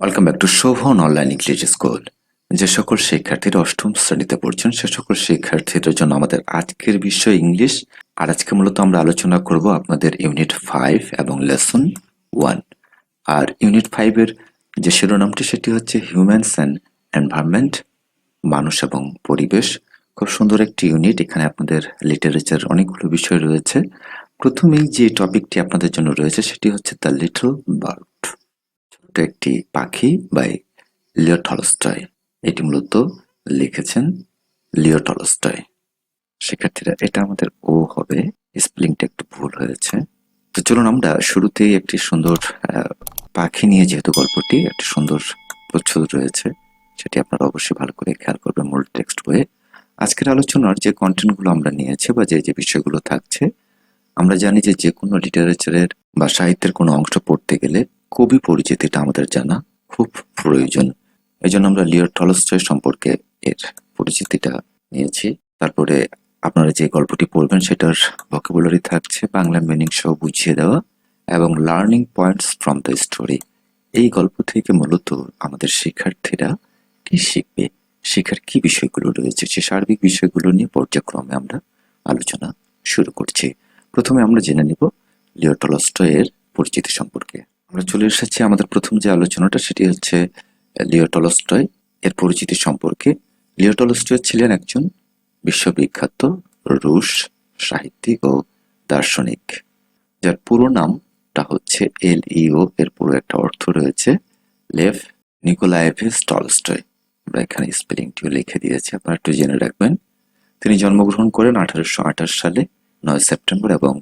Welcome back to Shovon online English school যে সকল শিক্ষার্থীরা অষ্টম শ্রেণীতে পড়ছেন, সে সকল শিক্ষার্থীদের জন্য আমাদের আজকের বিষয় ইংলিশ আর আজকে মূলত আমরা আলোচনা করব আপনাদের ইউনিট ফাইভ এবং লেসন ওয়ান আর ইউনিট ফাইভের যে শিরোনামটি, সেটি হচ্ছে হিউম্যানস অ্যান্ড এনভায়রনমেন্ট মানুষ এবং পরিবেশ। খুব সুন্দর একটি ইউনিট এখানে আপনাদের লিটারেচার অনেকগুলো বিষয় রয়েছে। প্রথমেই যে টপিকটি আপনাদের জন্য রয়েছে, সেটি হচ্ছে দ্য লিটল বার্ড একটি পাখি বাই লিও টলস্টয়। এটি মূলত লিখেছেন লিও টলস্টয়। শিক্ষার্থীরা, এটা আমাদের ও হবে। স্পেলিংটা একটু ভুল হয়েছে। তো চলুন আমরা শুরুতেই একটি সুন্দর পাখি নিয়ে, যেহেতু গল্পটি একটি সুন্দর প্রচ্ছদ রয়েছে, সেটি আপনারা অবশ্যই ভালো করে খেয়াল করবেন মূল টেক্সট বইয়ে। আজকের আলোচনার যে কন্টেন্টগুলো আমরা নিয়েছি বা যে যে বিষয়গুলো থাকছে, আমরা জানি যে যে কোনো লিটারেচারের বা সাহিত্যের কোনো অংশ পড়তে গেলে কবি পরিচিতিটা আমাদের জানা, খুব প্রয়োজন। এই জন্য আমরা লিওর টলস্টয় সম্পর্কে এর পরিচিতিটা নিয়েছি। তারপরে আপনারা যে গল্পটি পড়বেন সেটার ভকেবুলারি থাকছে বাংলা মিনিং সহ বুঝিয়ে দেওয়া এবং learning points from the story এই গল্প থেকে মূলত আমাদের শিক্ষার্থীরা কি শিখবে শেখার কি বিষয়গুলো রয়েছে, সে সার্বিক বিষয়গুলো নিয়ে পর্যায়ক্রমে আমরা আলোচনা শুরু করছি। প্রথমে আমরা জেনে নিব লিও টলস্টয়ের পরিচিতি সম্পর্কে। আমরা চলে এসেছি আমাদের প্রথম যে আলোচনাটা, সেটি হচ্ছে লিও টলস্টয় এর পরিচিতি সম্পর্কে। লিও টলস্টয় ছিলেন একজন বিশ্ববিখ্যাত রুশ সাহিত্যিক ও দার্শনিক, যার পুরো নামটা হচ্ছে এল ইও এর পুরো একটা অর্থ রয়েছে লেভ নিকোলায়েভিস টলস্টয়। আমরা এখানে স্পেলিংটিও লিখে দিয়েছি, আপনারা একটু জেনে রাখবেন। তিনি জন্মগ্রহণ করেন আঠারোশো আঠাশ সালে, নয় সেপ্টেম্বর, এবং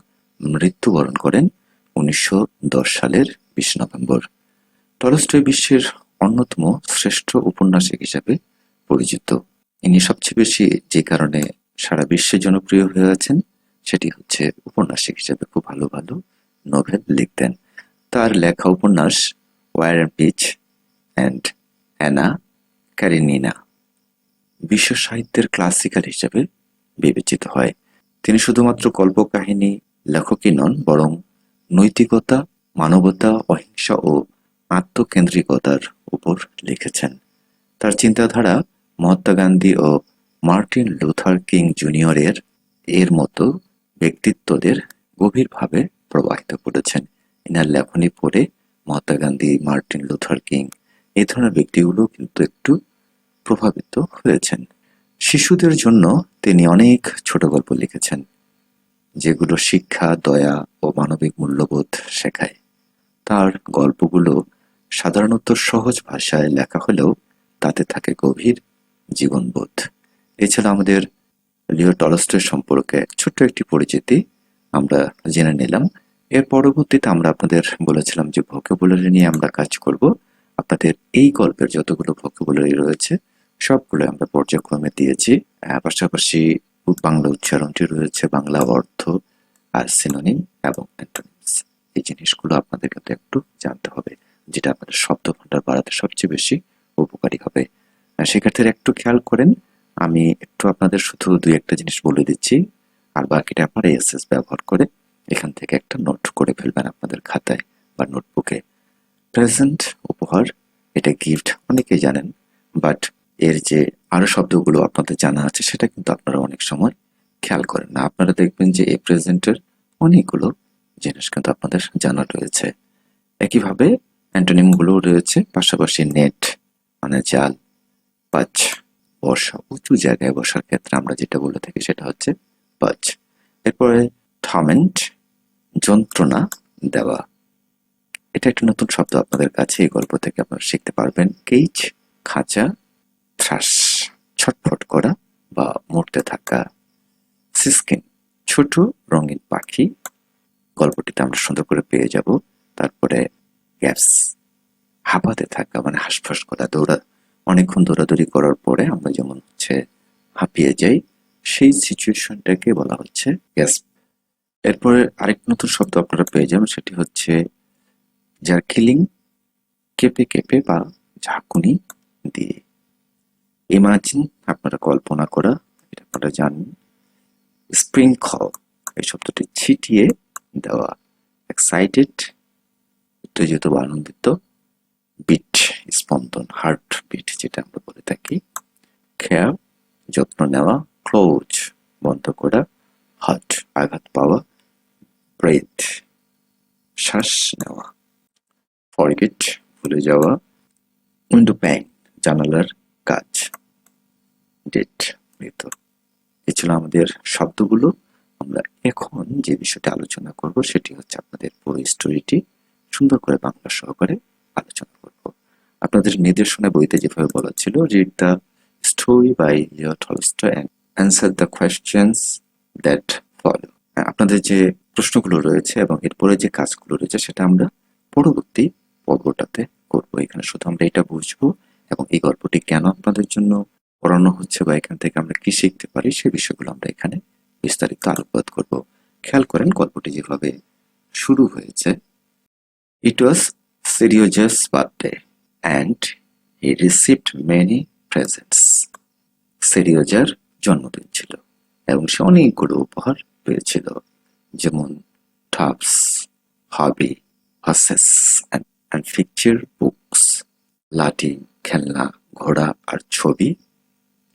মৃত্যুবরণ করেন উনিশশো দশ সালের বিশ নভেম্বর। টলস্টয় বিশ্বের অন্যতম শ্রেষ্ঠ উপন্যাসিক হিসাবে পরিচিত। ইনি সবচেয়ে বেশি যে কারণে সারা বিশ্বে জনপ্রিয় হয়ে আছেন, সেটি হচ্ছে উপন্যাসিক হিসাবে খুব ভালো ভালো নোভেল লিখতেন। তার লেখা উপন্যাস War and Peace and Anna Karenina বিশ্ব সাহিত্যের ক্লাসিক্যাল হিসাবে বিবেচিত হয়। তিনি শুধুমাত্র কল্পকাহিনী, লেখকই নন, বরং নৈতিকতা, মানবতা, অহিংসা ও আত্মকেন্দ্রিকতার উপর লিখেছেন। তার চিন্তাধারা মহাত্মা গান্ধী ও মার্টিন লুথার কিং জুনিয়রের এর মতো ব্যক্তিত্বদের গভীরভাবে প্রবাহিত করেছেন। এনার লেখনী পড়ে Mahatma Gandhi, Martin Luther King এই ধরনের ব্যক্তিগুলো কিন্তু একটু প্রভাবিত হয়েছেন। শিশুদের জন্য তিনি অনেক ছোট গল্প লিখেছেন। যেগুলো শিক্ষা, দয়া ও মানবিক মূল্যবোধ শেখায়। তার গল্পগুলো সাধারণত সহজ ভাষায় লেখা হলেও তাতে থাকে গভীর জীবনবোধ। এছাড়া আমাদের লিও টলস্টয় সম্পর্কে ছোট্ট একটি পরিচিতি, আমরা জেনে নিলাম। এর পরবর্তীতে আমরা আপনাদের বলেছিলাম যে ভোকাবুলারি নিয়ে আমরা কাজ করব। আপনাদের এই গল্পের যতগুলো ভোকাবুলারি রয়েছে, সবগুলো আমরা পর্যায়ক্রমে দিয়েছি। পাশাপাশি বাংলা উচ্চারণটি রয়েছে বাংলা অর্থ আর সিনোনিম এবং অ্যান্টোনিমস এই জিনিসগুলো আপনাদের কিন্তু একটু জানতে হবে, যেটা আপনাদের শব্দ ভান্ডার বাড়াতে সবচেয়ে বেশি উপকারী হবে। শিক্ষার্থীরা একটু খেয়াল করেন, আমি একটু আপনাদের শুধু দুই একটা জিনিস বলে দিচ্ছি, আর বাকিটা আপনারা এসএস ব্যবহার করে এখান থেকে একটা নোট করে ফেলবেন আপনাদের খাতায় বা নোটবুকে। প্রেজেন্ট, উপহার, এটা গিফট, অনেকেই জানেন, বাট এর যে আরও শব্দগুলো আপনাদের জানা আছে, সেটা কিন্তু আপনারা অনেক সময় খেয়াল করেন না। আপনারা দেখবেন যে এই প্রেজেন্টের অনেকগুলো জিনিস কিন্তু আপনাদের জানা রয়েছে। একইভাবে অ্যান্টোনিমগুলো রয়েছে, পাশাপাশি নেট মানে জাল, পাচ বসা উঁচু জায়গায় বসার ক্ষেত্রে আমরা যেটা বলে থাকি সেটা হচ্ছে পাচ। এরপরে থামেন্ট যন্ত্রণা দেওয়া। এটা একটা নতুন শব্দ আপনাদের কাছে, এই গল্প থেকে আপনারা শিখতে পারবেন। কেইচ খাঁচা থ্রাস ছটফট করা বা মরতে থাকা সিস্কিন, ছোট রঙিন পাখি। গল্পটিতে আমরা সুন্দর করে পেয়ে যাব। তারপরে গ্যাস, হাঁপাতে থাকা মানে হাঁসফাঁস করা, দৌড়া, অনেকক্ষণ দৌড়াদৌড়ি করার পরে আমরা যেমন হচ্ছে হাঁপিয়ে যাই, সেই সিচুয়েশনটাকে বলা হচ্ছে গ্যাস। এরপরে আরেক নতুন শব্দ আপনারা পেয়ে যাবেন, সেটি হচ্ছে যার কিলিং কেঁপে কেঁপে বা ঝাঁকুনি দিয়ে ইমাজিন আপনারা কল্পনা করা, এটা আপনারা জানেন স্প্রিংখল এই শব্দটি ছিটিয়ে দেওয়া এক্সাইটেড উত্তেজিত বা আনন্দিত বিট স্পন্দন হার্ট বিট যেটা আমরা বলে থাকি খেয়াল যত্ন নেওয়া ক্লোজ বন্ধ করা হার্ট আঘাত পাওয়া ব্রেথ শ্বাস নেওয়া ফরগেট ভুলে যাওয়া, উইন্ডো প্যাং জানালার কাজ। ডেট এই ছিল আমাদের শব্দগুলো আমরা এখন যে বিষয়টি আলোচনা করব সেটি হচ্ছে আপনাদের পুরো স্টোরিটি সুন্দর করে বাংলা সহকারে আলোচনা করব। আপনাদের নির্দেশনা বইতে যেভাবে বলা ছিল read the story by Leo and answer the questions that follow আপনাদের যে প্রশ্নগুলো রয়েছে এবং এরপরে যে কাজগুলো রয়েছে সেটা আমরা পরবর্তী পর্বটাতে করব। এখানে শুধু আমরা এটা বুঝব এবং এই গল্পটি কেন আপনাদের জন্য পড়ানো হচ্ছে বা এখান থেকে আমরা কি শিখতে পারি সে বিষয়গুলো আমরা এখানে বিস্তারিত আলোকপাত করব। খেয়াল করেন গল্পটি যেভাবে শুরু হয়েছে। It was Seryozha's birthday and he received many presents সিরিওজার জন্মদিন ছিল এবং সে অনেকগুলো উপহার পেয়েছিল, যেমন tops hobby horses and picture books লাঠি, খেলনা, ঘোড়া আর ছবি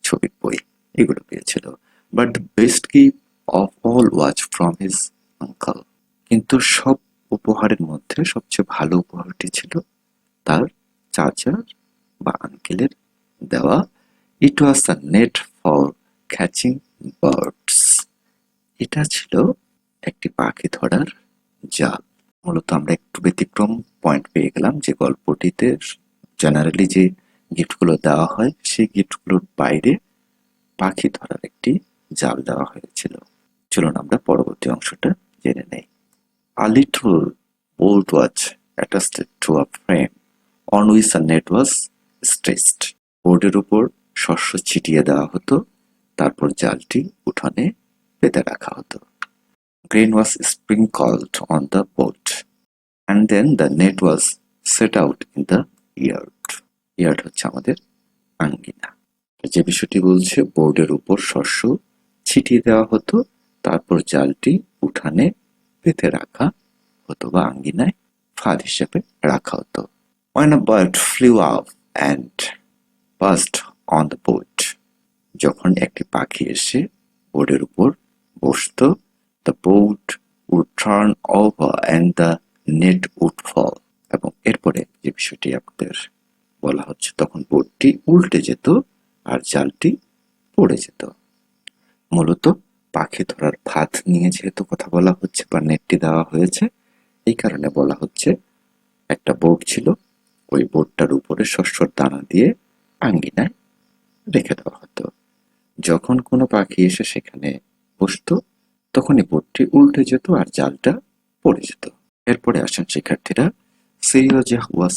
ছবির বই এগুলো পেয়েছিল। But the best gift of all was from his uncle কিন্তু সব উপহারের মধ্যে সবচেয়ে ভালো উপহারটি ছিল তার চাচার বা আঙ্কেলের দেওয়া। It was a net for catching birds এটা ছিল একটি পাখি ধরার জাল। মূলত আমরা একটু ব্যতিক্রম পয়েন্ট পেয়ে গেলাম যে গল্পটিতে জেনারেলি যে গিফটগুলো দেওয়া হয়, সেই গিফটগুলোর বাইরে পাখি ধরার একটি জাল দেওয়া হয়েছিল। চলুন আমরা পরবর্তী অংশটা জেনে নেই। A little old watch attached to a frame on which a net was stretched বোর্ডের উপর শস্য ছিটিয়ে দেওয়া হতো, তারপর জালটি উঠানে পেতে রাখা হতো। Grain was sprinkled on the board and then the net was set out in the yard yard হচ্ছে আমাদের আঙ্গিনা। যে বিষয়টি বলছে বোর্ডের উপর শস্য ছিটিয়ে দেওয়া হতো তারপর জালটি উঠানে পেতে রাখা হতো বা আঙ্গিনায় ফাঁদ হিসেবে রাখা হতো। A bird flew off and buzzed on the boat, যখন একটি পাখি এসে বোর্ডের উপর বসতো the board would turn over and the net would fall এবং এরপরে যে বিষয়টি আপনাদের বলা হচ্ছে। তখন বোর্ডটি উল্টে যেত আর জালটি পড়ে যেত। মূলত পাখি ধরার ফাঁদ নিয়ে যেহেতু কথা বলা হচ্ছে বা নেটটি দেওয়া হয়েছে, এই কারণে বলা হচ্ছে একটা বোর্ড ছিল। ওই বোর্ডটার উপরে শস্যর দানা দিয়ে আঙ্গিনায় রেখে দেওয়া হতো। যখন কোনো পাখি এসে সেখানে বসতো, তখনই বোর্ডটি উল্টে যেত আর জালটা পড়ে যেত। এরপরে আসেন শিক্ষার্থীরা Seryozha was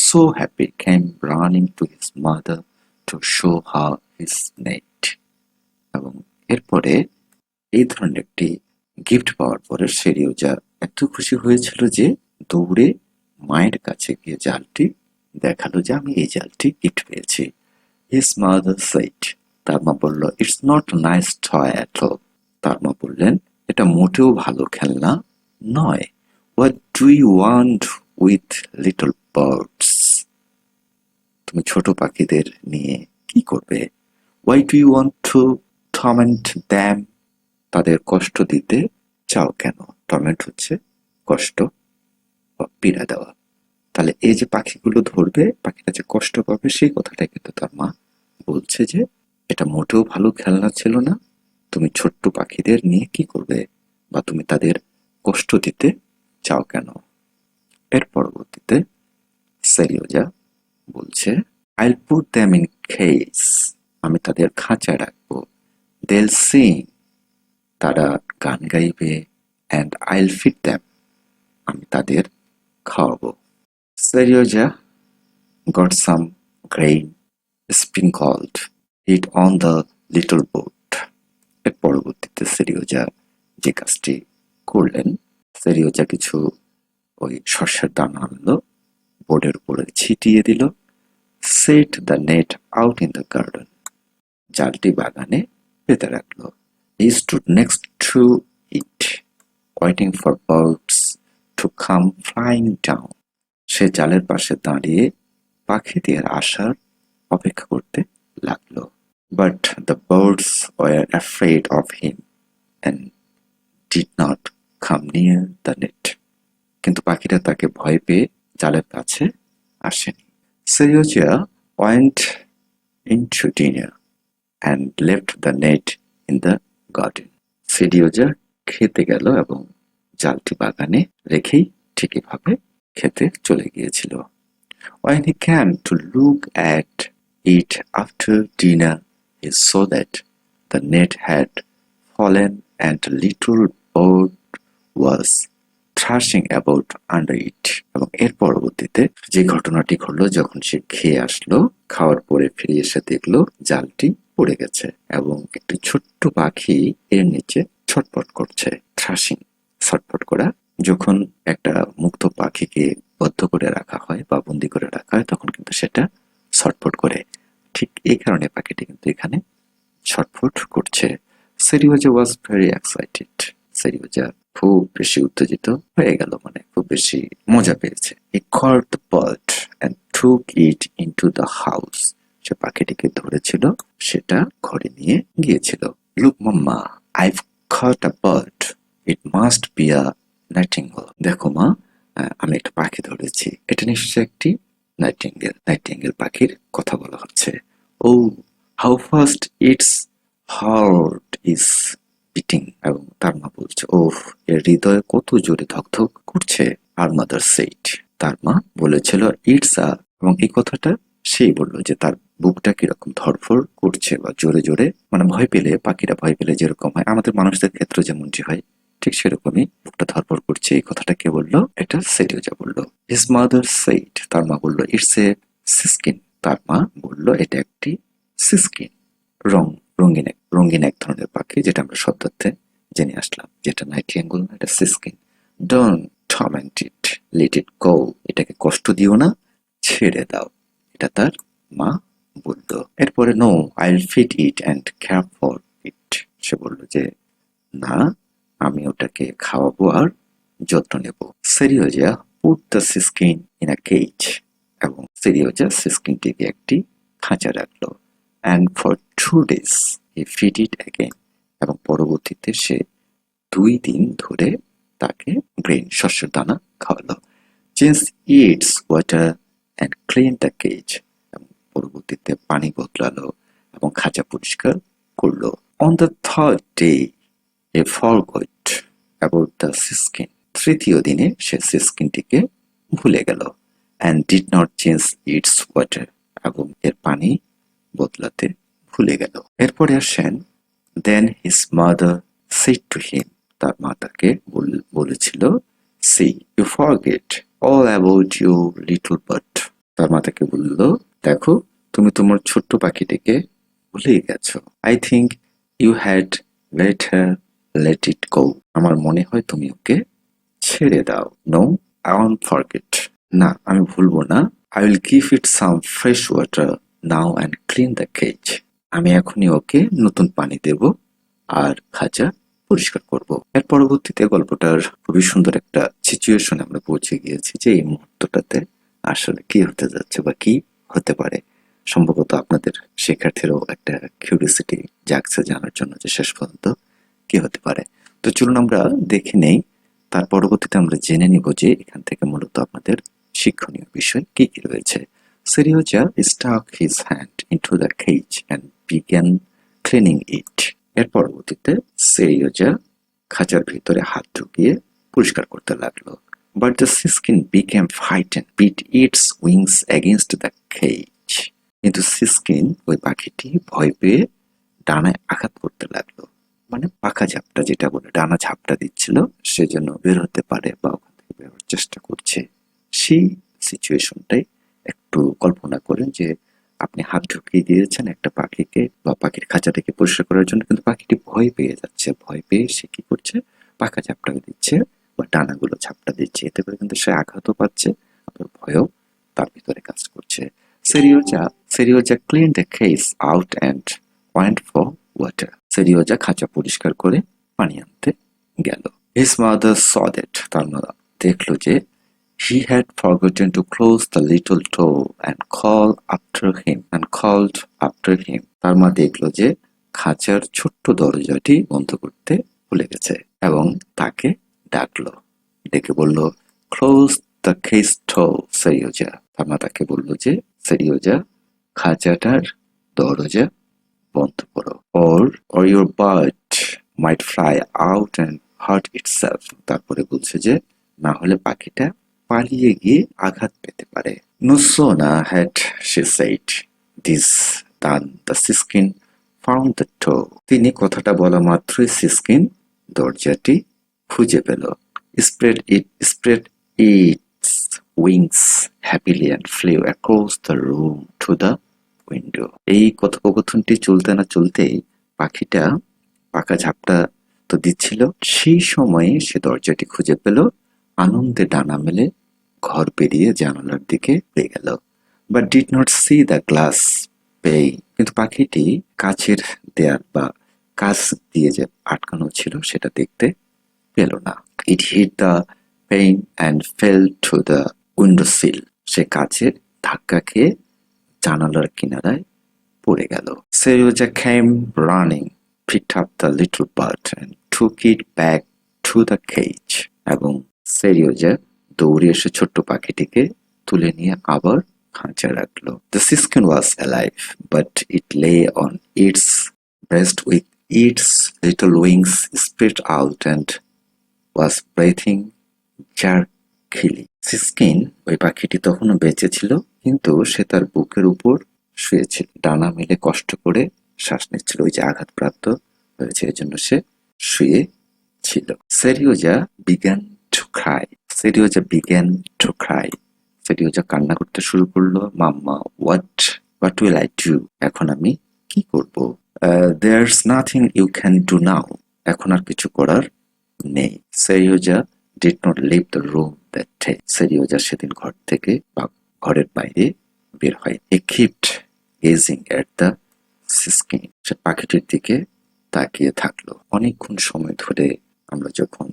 so happy came running to his mother to show how his net এবং এরপরে এই ধরনের একটি গিফট পাওয়ার পরে সেরিওজা এত খুশি হয়েছিল যে দৌড়ে মায়ের কাছে গিয়ে জালটি দেখাল যে আমি এই জালটি গিফট পেয়েছি। হিস মাদার সাইট তার মা বলল it's not nice toy all তার মা বললেন, এটা মোটেও ভালো খেলনা নয়। What do you want with little birds তুমি ছোট পাখিদের নিয়ে কি করবে? Why do you want to torment them তাদের কষ্ট দিতে চাও কেন? টমেন্ট হচ্ছে কষ্ট বা পীড়া দেওয়া। তাহলে এই যে পাখিগুলো ধরবে, পাখিটা যে কষ্ট পাবে, সেই কথাটা কিন্তু তার মা বলছে যে, এটা মোটেও ভালো খেলনা ছিল না। তুমি ছোট্ট পাখিদের নিয়ে কি করবে? বা তুমি তাদের কষ্ট দিতে চাও কেন? এর পরবর্তীতে সেরিওজা বলছে আইল পুট দ্যাম ইন খেস আমি তাদের খাঁচায় রাখব। দেল সিং তারা গান গাইবে অ্যান্ড আইল ফিট দ্যাম আমি তাদের খাওয়াবো। Seryozha got some grain sprinkled it on the little boat এর পরবর্তীতে সেরিওজা যে কাজটি করলেন সেরিওজা কিছু ওই শস্যের দানা আনলো বোর্ডের উপরে ছিটিয়ে দিল। Set the net out in the garden জালটি বাগানে পেতে রাখল। He stood next to it waiting for birds to come flying down সে জালের পাশে দাঁড়িয়ে পাখিদের আসার অপেক্ষা করতে লাগল। But the birds were afraid of him and did not come near the net কিন্তু পাখিরা তাকে ভয় পেয়ে জালের কাছে আসেনি। Seryozha went into dinner and left the net in the garden Seryozha খেতে গেল এবং জালটি বাগানে রেখেই ঠিকইভাবে খেতে চলে গিয়েছিল। He came to look at it after dinner, he saw that the net had fallen and a little bird was thrashing about under it এবং এর পরবর্তীতে যে ঘটনাটি ঘটলো যখন সে খেয়ে আসলো খাওয়ার পরে ফিরে এসে দেখল জালটি পড়ে গেছে এবং একটি ছোট্ট পাখি এর নিচে ছটপট করছে থ্রাশিং ছটপট করা। যখন একটা মুক্ত পাখিকে বদ্ধ করে রাখা হয় বা বন্দি করে রাখা হয় তখন কিন্তু সেটা ছটফট করে। ঠিক এই কারণে পাখিটি কিন্তু এখানে ছটফট করছে। সেরিওজা ওয়াজ ভেরি এক্সাইটেড সেরিওজা খুব বেশি উত্তেজিত হয়ে গেল মানে খুব বেশি মজা পেয়েছে। He caught the bird and took it into the house সে পাখিটিকে ধরেছিল, সেটা ঘরে নিয়ে গিয়েছিল। Look mamma I've caught a bird. It must be a nightingale. দেখো, মা আমি একটা পাখি ধরেছি। এটা নিশ্চয়ই একটি নাইটিঙ্গেল নাইটিঙ্গেল পাখির কথা বলা হচ্ছে। ও how fast its heart is beating এবং তার মা বলছে ও এর হৃদয়ে কত জোরে ধকধক করছে আর মাদার সেইট তার মা বলেছিল ইটস আ এবং এই কথাটা সেই বলল যে তার বুকটা কীরকম ধরফর করছে বা জোরে জোরে মানে ভয় পেলে, পাখিরা ভয় পেলে যেরকম হয়। আমাদের মানুষদের ক্ষেত্রে যেমনটি হয়, ঠিক সেরকমই বুকটা ধরফর করছে। এই কথাটা কে বলল? এটা সেটিওজা বলল। হিজ মাদার সেইট তার মা বলল ইটস এ সিস্কিন তার মা বলল, এটা একটি সিস্কিন রং রঙিন এক রঙিন এক ধরনের পাখি, যেটা আমরা শব্দার্থে জেনে আসলাম, যেটা নাইটিয়াঙ্গুল না এটা siskin. Don't torment it let it go এটাকে কষ্ট দিও না, ছেড়ে দাও। এটা তার মা বলল এরপরে no I feed it and care for it সে বলল যে, না, আমি ওটাকে খাওয়াবো আর যত্ন নেব। Seryozha put the siskin in a cage এবং সেরিওজা সিস্কিনটিকে একটি খাঁচা রাখল। And for two days he fed it again এবং পরবর্তীতে সে দুই দিন ধরে তাকে গ্রেন শস্যের দানা খাওয়ালো। Change its water and clean the cage এবং পরবর্তীতে পানি বদলালো এবং খাঁচা পরিষ্কার করল। On the third day he forgot about the siskin তৃতীয় দিনে সে সিস্কিনটিকে ভুলে গেল। And did not change its water এবং এর পানি বদলাতে ভুলে গেল। এরপরে আসেন then his mother said to him তার মা তাকে বল- বলেছিল see you forget all about you little bird তার মা তাকে বলল, দেখো, তুমি তোমার ছোট্ট পাখিটিকে ভুলেই গেছো। I think you had let her let it go আমার মনে হয় তুমি ওকে ছেড়ে দাও। নো আই ওয়ান্ট ফরগেট না, আমি ভুলবো না। I will give it some fresh water now and clean the cage আমি এখনই ওকে নতুন পানি দেব আর খাঁচা পরিষ্কার করব। এর পরবর্তীতে গল্পটার খুবই সুন্দর একটা সিচুয়েশন আমরা পৌঁছে গিয়েছি যে এই মুহূর্তটাতে আসলে কি হতে যাচ্ছে বা কি হতে পারে। সম্ভবত আপনাদের শিক্ষার্থীরও একটা কিউরিয়াসিটি জাগছে জানার জন্য যে শেষ পর্যন্ত কি হতে পারে। তো চলুন আমরা দেখে নেই। তার পরবর্তীতে আমরা জেনে নিব যে এখান থেকে মূলত আপনাদের শিক্ষণীয় বিষয় কি কি রয়েছে। Seryozha stuck his hand into the cage and began cleaning it এর পরবর্তীতে সেরিওজা খাঁচার ভিতরে হাত ঢুকিয়ে পরিষ্কার করতে লাগল। But the siskin became fight and beat its wings against the cage কিন্তু সিস্কিন ওই পাখিটি ভয় পেয়ে ডানায় আঘাত করতে লাগল। মানে পাখা ঝাপটা যেটা বলে, ডানা ঝাপটা দিচ্ছিল সেজন্য বের হতে পারে বা ওখান থেকে বের হওয়ার চেষ্টা করছে। সেই সিচুয়েশনটাই একটু কল্পনা করেন যে আপনি হাত ঢুকিয়ে দিয়েছেন একটা পাখিকে বা পাখির খাঁচা থেকে পরিষ্কার করার জন্য, কিন্তু পাখিটি ভয় পেয়ে যাচ্ছে। ভয় পেয়ে সে কি করছে? পাখা ঝাপটা দিচ্ছে বা ডানাগুলো ঝাপটা দিচ্ছে। এতে করে কিন্তু সে আঘাতও পাচ্ছে, আবার ভয়ও তার ভিতরে কাজ করছে। Seryozha Seryozha clean the cage out and went for water Seryozha খাঁচা পরিষ্কার করে পানি আনতে গেল। হিস মাদার স দ্যাট তার মা দেখল যে He had forgotten to close the little door and call after him and called after him. তার মা দেখল যে খাঁচার ছোট্ট দরজাটি বন্ধ করতে ভুলে গেছে এবং তাকে ডাকলো ডেকে বলল ক্লোজ দ্য ডোর সেরিওজা তার মা তাকে বলল যে সেরিওজা খাঁচাটার দরজা বন্ধ করো or or your bird might fly out and hurt itself তারপরে বলছে যে না হলে পাখিটা পালিয়ে গিয়ে আঘাত পেতে পারে। নুসোনা had she said this than the siskin found the door তিনি কথাটা বলা মাত্রই সিস্কিন দরজাটি খুঁজে পেল। Spread its spread its wings happily and flew across the room to the window এই কথোপকথনটি চলতে না চলতেই পাখিটা পাকা ঝাপটা তো দিচ্ছিল। সেই সময়ে সে দরজাটি খুঁজে পেল। আনন্দে ডানা মেলে ঘর পেরিয়ে জানালার দিকে পেয়ে গেল। But did not see the glass pane কিন্তু পাখিটি কাছের দেয়াল বা কাছ দিয়ে যে আটকানো ছিল সেটা দেখতে পেল না। It hit the pane and fell to the window sill সে কাছের ধাক্কা খেয়ে জানালার কিনারায় পড়ে গেল। Seryozha came running picked up the little bird and took it back to the cage এবং সেরিওজা দৌড়ে এসে ছোট্ট পাখিটিকে তুলে নিয়ে আবার খাঁচা রাখল। The siskin was alive, but it lay on its breast with its little wings spread out and was breathing jerkily. সিসকিন ওই পাখিটি তখনও বেঁচে ছিল, কিন্তু সে তার বুকের উপর শুয়েছিল। ডানা মেলে কষ্ট করে শ্বাস নিচ্ছিল, ওই যে আঘাতপ্রাপ্ত হয়েছে এই জন্য সে শুয়ে ছিল সেরিওজা began to cry সেরিওজা began to cry সেরিওজা কান্না করতে শুরু করল mama what what will I do এখন আমি কি করব? There's nothing you can do now এখন আর কিছু করার নেই। Seryozha did not leave the room that day Seryozha সেদিন ঘর থেকে বা ঘরের বাইরে বের হয়। He kept gazing at the siskin সে পাখিটির দিকে তাকিয়ে থাকল। অনেকক্ষণ সময় ধরে আমরা যখন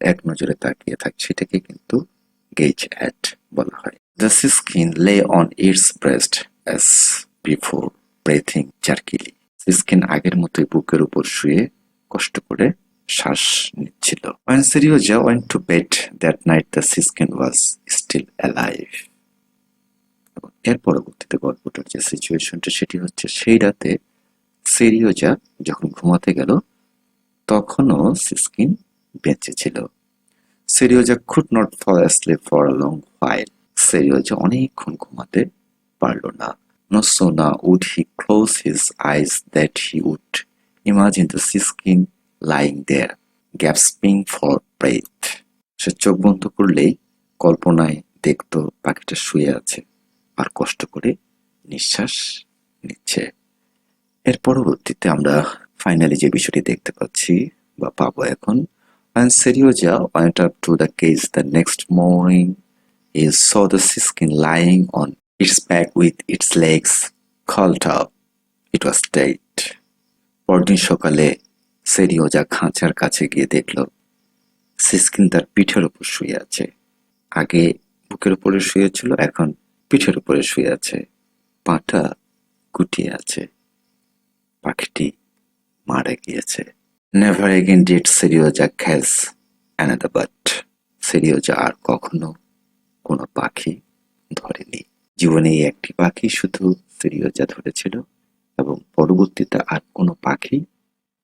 এক নজরে তাকিয়ে থাকি সেটাকে কিন্তু গেজ অ্যাট বলা হয়। The siskin lay on its breast as before breathing jerkily siskin আগের মতোই বুকের উপর শুয়ে কষ্ট করে শ্বাস নিচ্ছিল। Serioja went to bed that night, the siskin was still alive. এবং এর পরবর্তীতে গল্পটার যে সিচুয়েশনটা সেটি হচ্ছে সেই রাতে সেরিওজা যখন ঘুমাতে গেল তখনও সিস্কিন বেঁচে ছিল। Seryozha could not fall asleep for a long Seryozha অনেকক্ষণ ঘুমাতে পারল না। No sooner would he close his eyes that he would imagine the siskin lying there, gasping for. সে চোখ বন্ধ করলেই কল্পনায় দেখতো পাখিটা শুয়ে আছে আর কষ্ট করে নিঃশ্বাস নিচ্ছে। এর পরবর্তীতে আমরা ফাইনালি যে বিষয়টি দেখতে পাচ্ছি বা পাবো এখন When Serioja went up to the cage the next morning, he saw the siskin lying on its back with its legs curled up. It was dead. পরদিন সকালে সেরিওজা খাঁচার কাছে গিয়ে দেখল সিসকিন তার পিঠের উপর শুয়ে আছে আগে বুকের উপরে শুয়েছিল এখন পিঠের উপরে শুয়ে আছে পাটা গুটিয়ে আছে পাখিটি মারা গিয়েছে never again did Seryozha catch another but Seryozha আর কখনো কোনো পাখি ধরেনি। জীবনে এই একটি পাখি শুধু সেরিওজা ধরেছিল এবং পরবর্তীতে আর কোনো পাখি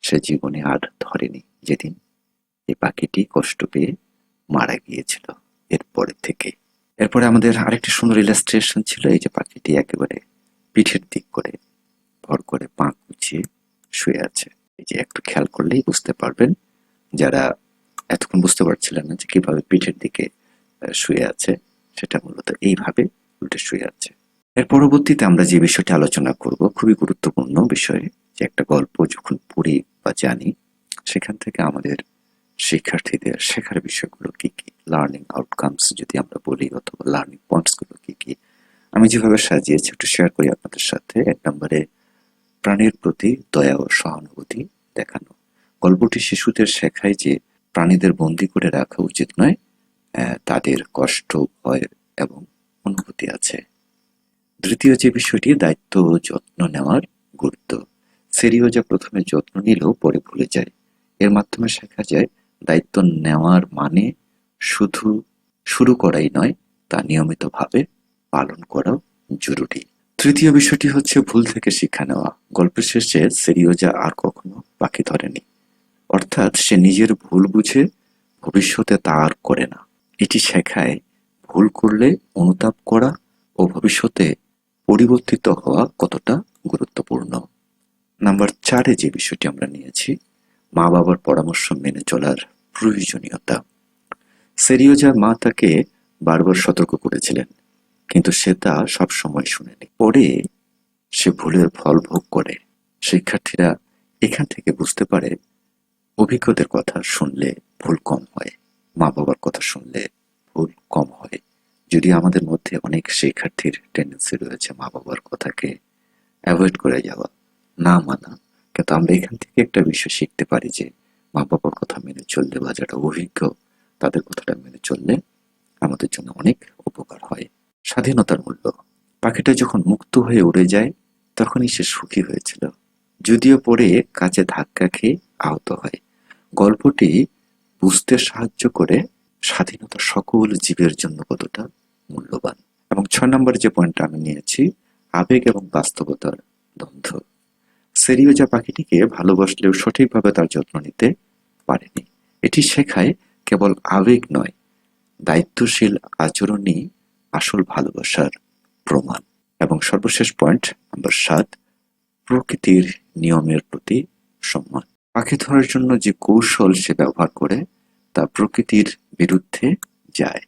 সে জীবনে আর ধরেনি। যেদিন এই পাখিটি কষ্ট পেয়ে মারা গিয়েছিল এরপরে থেকে। এরপরে আমাদের আরেকটি সুন্দর ইলাস্ট্রেশন ছিল, এই যে পাখিটি একেবারে পিঠের দিক করে ভর করে পা কুচিয়ে শুয়ে আছে। এই যে একটু খেয়াল করলেই বুঝতে পারবেন যারা এতক্ষণ বুঝতে পারছিলেন না যে কীভাবে পিঠের দিকে শুয়ে আছে, সেটা মূলত এইভাবে উল্টে শুয়ে আছে। এর পরবর্তীতে আমরা যে বিষয়টি আলোচনা করব, খুবই গুরুত্বপূর্ণ বিষয়, যে একটা গল্প যখন পড়ি বা জানি, সেখান থেকে আমাদের শিক্ষার্থীদের শেখার বিষয়গুলো কি কি? লার্নিং আউটকামস যদি আমরা বলি, অথবা লার্নিং পয়েন্টসগুলো কি কি? আমি যেভাবে সাজিয়েছি, একটু শেয়ার করি আপনাদের সাথে। এক নম্বরে প্রাণীর প্রতি দয়া ও সহানুভূতি দেখানো। গল্পটি শিশুদের শেখায় যে প্রাণীদের বন্দি করে রাখা উচিত নয় তাদের কষ্ট, ভয় এবং অনুভূতি আছে। তৃতীয় যে বিষয়টি, দায়িত্ব ও যত্ন নেওয়ার গুরুত্ব। সেরিও যা প্রথমে যত্ন নিলেও পরে ভুলে যায়। এর মাধ্যমে শেখা যায়, দায়িত্ব নেওয়ার মানে শুধু শুরু করাই নয়, তা নিয়মিতভাবে পালন করাও জরুরি। তৃতীয় বিষয়টি হচ্ছে ভুল থেকে শিক্ষা নেওয়া। গল্পের শেষে সেরিওজা আর কখনো পাখি ধরেনি। অর্থাৎ সে নিজের ভুল বুঝে ভবিষ্যতে তা আর করে না। এটি শেখায় ভুল করলে অনুতাপ করা ও ভবিষ্যতে পরিবর্তিত হওয়া কতটা গুরুত্বপূর্ণ। নাম্বার চারে যে বিষয়টি আমরা নিয়েছি মা বাবার পরামর্শ মেনে চলার প্রয়োজনীয়তা। সেরিওজার মা তাকে বারবার সতর্ক করেছিলেন। কিন্তু সে তা সবসময় শুনেনি। পরে সে ভুলের ফল ভোগ করে। শিক্ষার্থীরা এখান থেকে বুঝতে পারে, অভিজ্ঞদের কথা শুনলে ভুল কম হয় মা বাবার কথা শুনলে ভুল কম হয়। যদি আমাদের মধ্যে অনেক শিক্ষার্থীর টেন্ডেন্সি রয়েছে মা বাবার কথাকে অ্যাভয়েড করে যাওয়া, না মানা, কিন্তু আমরা এখান থেকে একটা বিষয় শিখতে পারি যে মা বাবার কথা মেনে চললে বা যারা অভিজ্ঞ, তাদের কথাটা মেনে চললে আমাদের জন্য অনেক উপকার হয়। স্বাধীনতার মূল্য। পাখিটা যখন মুক্ত হয়ে উড়ে যায়, তখনই সে সুখী হয়েছিল। যদিও পরে কাছে ধাক্কা খেয়ে আহত হয়। গল্পটি বুঝতে সাহায্য করে স্বাধীনতা সকল জীবের জন্য কতটা মূল্যবান। এবং ছয় নম্বর যে পয়েন্টটা আমি নিয়েছি, আবেগ এবং বাস্তবতার দ্বন্দ্ব। সেরিওজা পাখিটিকে ভালোবাসলেও সঠিকভাবে তার যত্ন নিতে পারেনি। এটি শেখায় কেবল আবেগ নয়, দায়িত্বশীল আচরণই আসল ভালোবাসার প্রমাণ। এবং সর্বশেষ পয়েন্ট নাম্বার সাত, প্রকৃতির নিয়মের প্রতি সম্মান। পাখি ধরার জন্য যে কৌশল সে ব্যবহার করে, তা প্রকৃতির বিরুদ্ধে যায়।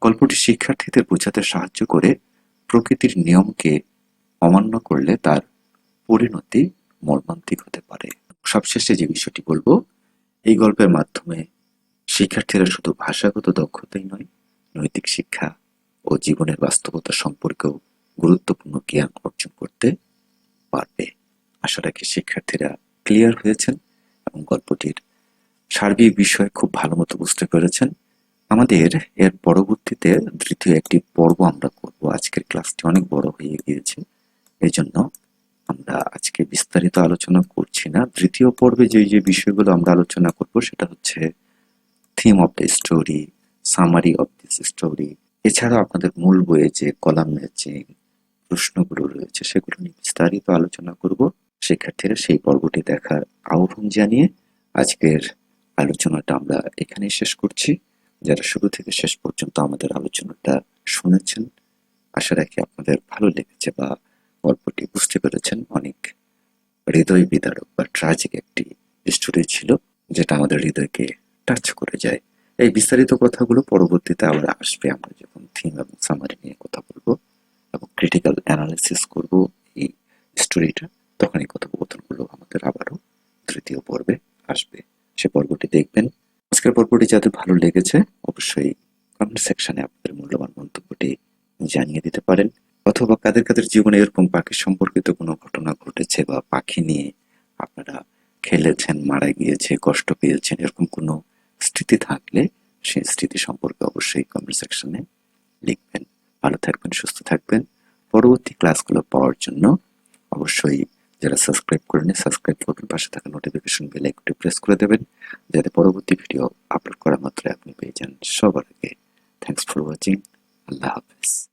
গল্পটি শিক্ষার্থীদের বোঝাতে সাহায্য করে প্রকৃতির নিয়মকে অমান্য করলে তার পরিণতি মর্মান্তিক হতে পারে। সবশেষে যে বিষয়টি বলব, এই গল্পের মাধ্যমে শিক্ষার্থীরা শুধু ভাষাগত দক্ষতাই নয়, নৈতিক শিক্ষা ও জীবনের বাস্তবতা সম্পর্কেও গুরুত্বপূর্ণ জ্ঞান অর্জন করতে পারবে। আশা রাখি শিক্ষার্থীরা ক্লিয়ার হয়েছেন এবং গল্পটির সার্বিক বিষয় খুব ভালো মতো বুঝতে পেরেছেন। আমাদের এর পরবর্তীতে তৃতীয় একটি পর্ব আমরা করব। আজকের ক্লাসটি অনেক বড় হয়ে গিয়েছে। এই জন্য আমরা আজকে বিস্তারিত আলোচনা করছি না। তৃতীয় পর্বে যে যে বিষয়গুলো আমরা আলোচনা করব সেটা হচ্ছে theme of the story summary of this story এছাড়া আপনাদের মূল বইয়ে যে কলাম ম্যাচিং প্রশ্নগুলো রয়েছে, সেগুলো নিয়ে বিস্তারিত আলোচনা করব। শিক্ষার্থীরা সেই পর্বটি দেখার আহ্বান জানিয়ে আজকের আলোচনাটা আমরা এখানেই শেষ করছি। যারা শুরু থেকে শেষ পর্যন্ত আমাদের আলোচনাটা শুনেছেন, আশা রাখি আপনাদের ভালো লেগেছে বা গল্পটি বুঝতে পেরেছেন। অনেক হৃদয় বিদারক বা ট্রাজিক একটি স্টোরি ছিল, যেটা আমাদের হৃদয়কে টাচ করে যায়। এই বিস্তারিত কথাগুলো পরবর্তীতে আবার আসবে। আমরা যখন থিম এবং সামারি নিয়ে কথা বলব এবং ক্রিটিক্যাল অ্যানালিসিস করব এই স্টোরিটা তখন এই কথোপকথনগুলো আমাদের আবারও তৃতীয় পর্বে আসবে। সে পর্বটি দেখবেন। আজকের পর্বটি যাদের ভালো লেগেছে, অবশ্যই কমেন্ট সেকশনে আপনাদের মূল্যবান মন্তব্যটি জানিয়ে দিতে পারেন। অথবা কাদের কাদের জীবনে এরকম পাখি সম্পর্কিত কোনো ঘটনা ঘটেছে বা পাখি নিয়ে আপনারা খেলেছেন, মারা গিয়েছে, কষ্ট পেয়েছেন, এরকম কোনো স্মৃতি থাকলে সেই স্মৃতি সম্পর্কে অবশ্যই কমেন্ট সেকশনে লিখবেন। ভালো থাকবেন, সুস্থ থাকবেন। পরবর্তী ক্লাসগুলো পাওয়ার জন্য অবশ্যই যারা সাবস্ক্রাইব করে করেনি সাবস্ক্রাইব করবেন পাশে থাকা নোটিফিকেশন বেল আইকনটি প্রেস করে দেবেন। যাতে পরবর্তী ভিডিও আপলোড করা মাত্র আপনি পেয়ে যান। সবার আগে থ্যাংকস ফর ওয়াচিং আল্লাহ হাফেজ।